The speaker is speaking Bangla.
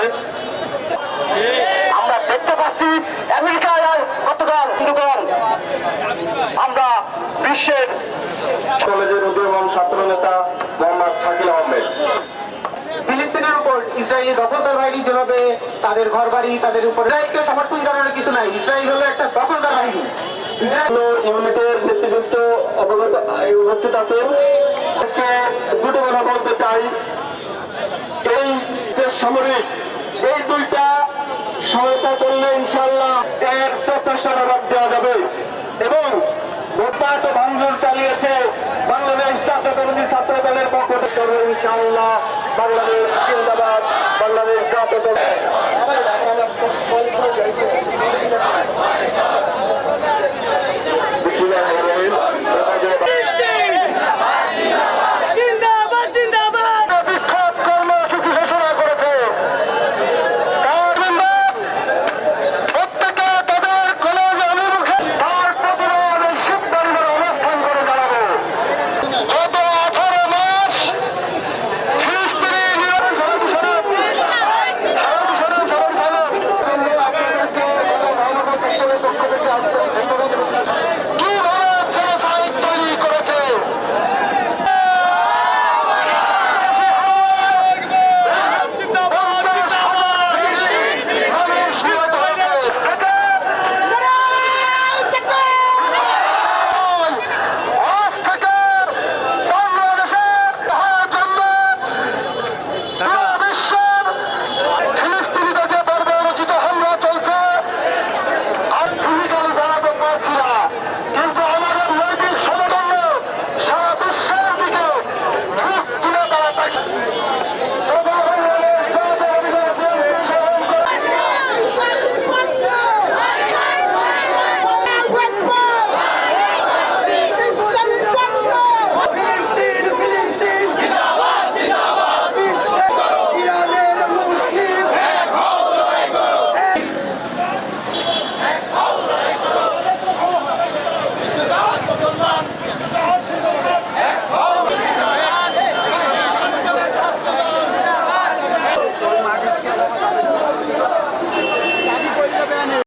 আমাদের আমরা দেখতে পাচ্ছি আমেরিকায় গতকাল হিন্দুগণ আমরা বিশ্বের কলেজের উদীয়মান ছাত্র নেতা মোহাম্মদ শাকিল আহমেদ। ফিলিস্তিনের উপর ইসরায়েলি দখলদার বাহিনী যেভাবে তাদের ঘর বাড়ি তাদের উপর ইসরায়েলকে সমর্থন জানানোর কিছু নাই। ইসরায়েল হলো একটা দখলদার বাহিনী। ইউনিটের নেতৃত্ব অবগত উপস্থিত আছেন। আজকে দুটো কথা বলতে চাই এই যে সামরিক এই দুইটা সহায়তা করলে ইনশাল্লাহ এর যথেষ্ট জবাব দেওয়া যাবে। এবং ভোটপাট ভাঙচুর চালিয়েছে বাংলাদেশ জাতীয়তাবাদী ছাত্র দলের পক্ষ থেকে। ইনশাল্লাহ বাংলাদেশ জিন্দাবাদ, বাংলাদেশ জাতীয়তাবাদী